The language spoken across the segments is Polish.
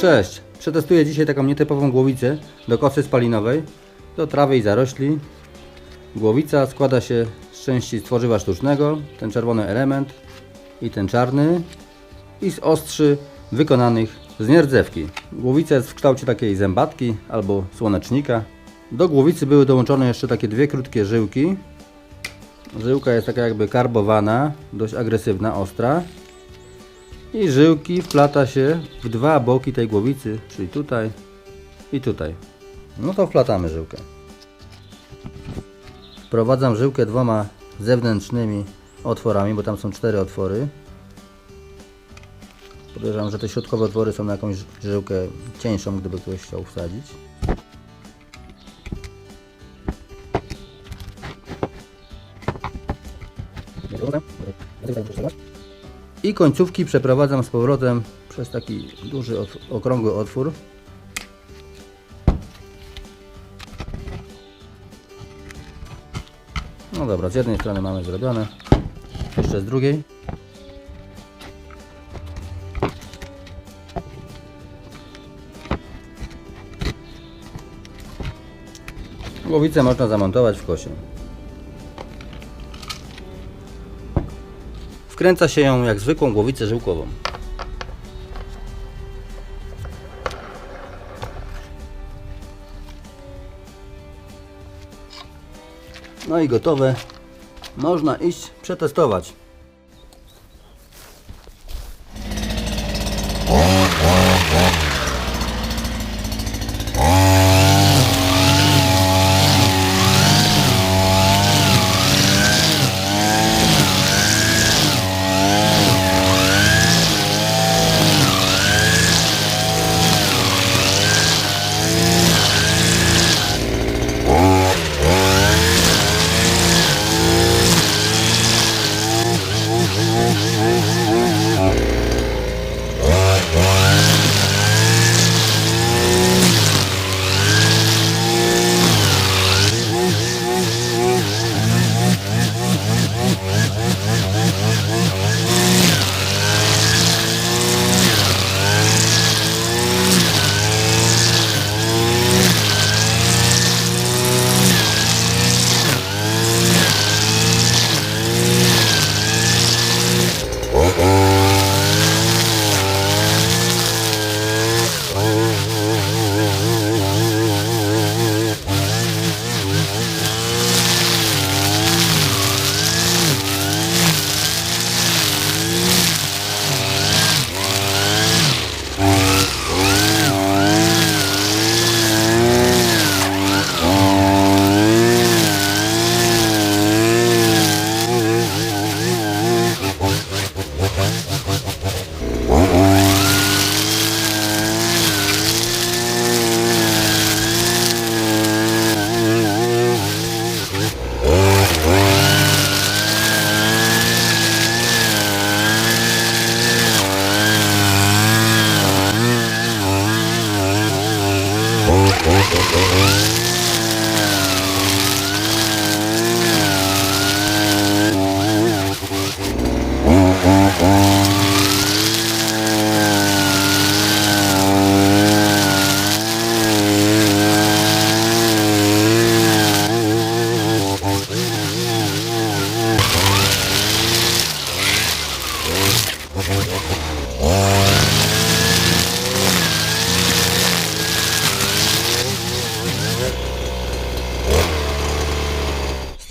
Cześć! Przetestuję dzisiaj taką nietypową głowicę do kosy spalinowej, do trawy i zarośli. Głowica składa się z części tworzywa sztucznego, ten czerwony element i ten czarny i z ostrzy wykonanych z nierdzewki. Głowica jest w kształcie takiej zębatki albo słonecznika. Do głowicy były dołączone jeszcze takie dwie krótkie żyłki. Żyłka jest taka jakby karbowana, dość agresywna, ostra. I żyłki wplata się w dwa boki tej głowicy, czyli tutaj i tutaj. No to wplatamy żyłkę. Wprowadzam żyłkę dwoma zewnętrznymi otworami, bo tam są cztery otwory. Podejrzewam, że te środkowe otwory są na jakąś żyłkę cieńszą, gdyby ktoś chciał wsadzić. I końcówki przeprowadzam z powrotem przez taki duży, okrągły otwór. No dobra, z jednej strony mamy zrobione. Jeszcze z drugiej. Głowicę można zamontować w kosie. Wkręca się ją jak zwykłą głowicę żyłkową. No i gotowe. Można iść przetestować.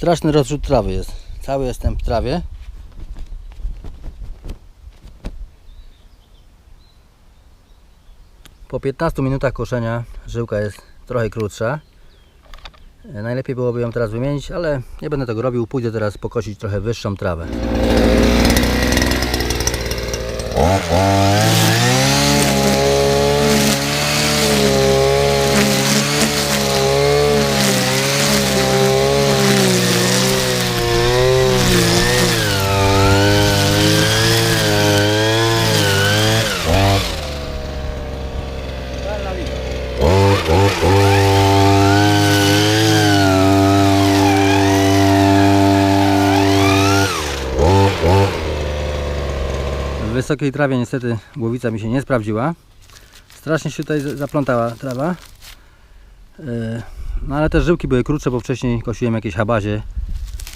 Straszny rozrzut trawy jest. Cały jestem w trawie. Po 15 minutach koszenia żyłka jest trochę krótsza. E, Najlepiej byłoby ją teraz wymienić, ale nie będę tego robił. Pójdę teraz pokosić trochę wyższą trawę. W wysokiej trawie niestety głowica mi się nie sprawdziła. Strasznie się tutaj zaplątała trawa. Yy, No ale też żyłki były krótsze, bo wcześniej kosiłem jakieś habazie.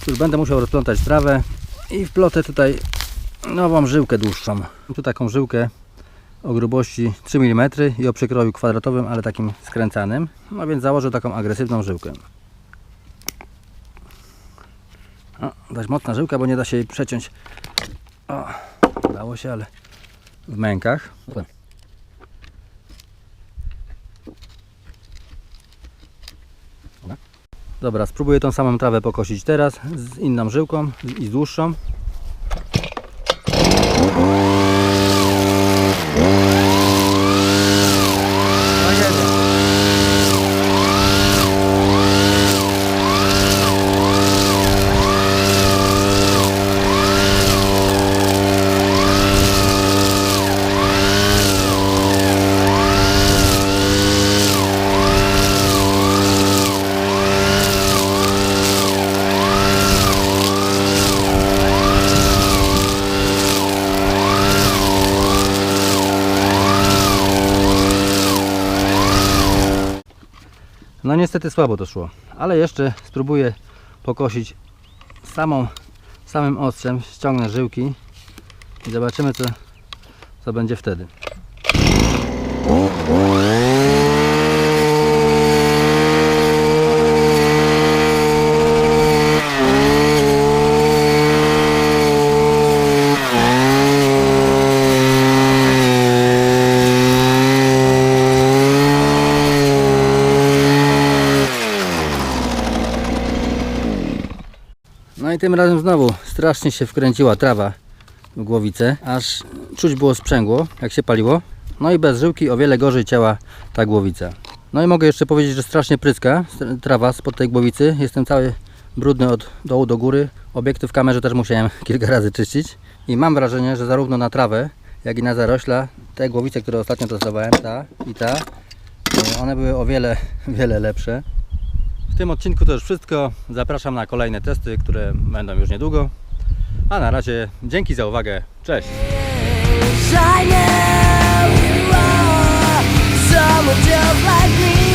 Już będę musiał rozplątać trawę i wplotę tutaj nową żyłkę dłuższą. Tu taką żyłkę o grubości 3 mm i o przekroju kwadratowym, ale takim skręcanym. No więc założę taką agresywną żyłkę. O, dość mocna żyłka, bo nie da się jej przeciąć. O, udało się, ale w mękach. Dobra, spróbuję tą samą trawę pokosić teraz z inną żyłką i z dłuższą. No niestety słabo to szło, ale jeszcze spróbuję pokosić samą, samym ostrzem, ściągnę żyłki i zobaczymy co, co będzie wtedy. No i tym razem znowu strasznie się wkręciła trawa w głowicę, aż czuć było sprzęgło, jak się paliło. No i bez żyłki o wiele gorzej ciała ta głowica. No i mogę jeszcze powiedzieć, że strasznie pryska trawa spod tej głowicy. Jestem cały brudny od dołu do góry. Obiektyw w kamerze też musiałem kilka razy czyścić. I mam wrażenie, że zarówno na trawę, jak i na zarośla, te głowice, które ostatnio testowałem, ta i ta, e, one były o wiele, wiele lepsze. W tym odcinku to już wszystko. Zapraszam na kolejne testy, które będą już niedługo. A na razie dzięki za uwagę. Cześć! Someone just like me.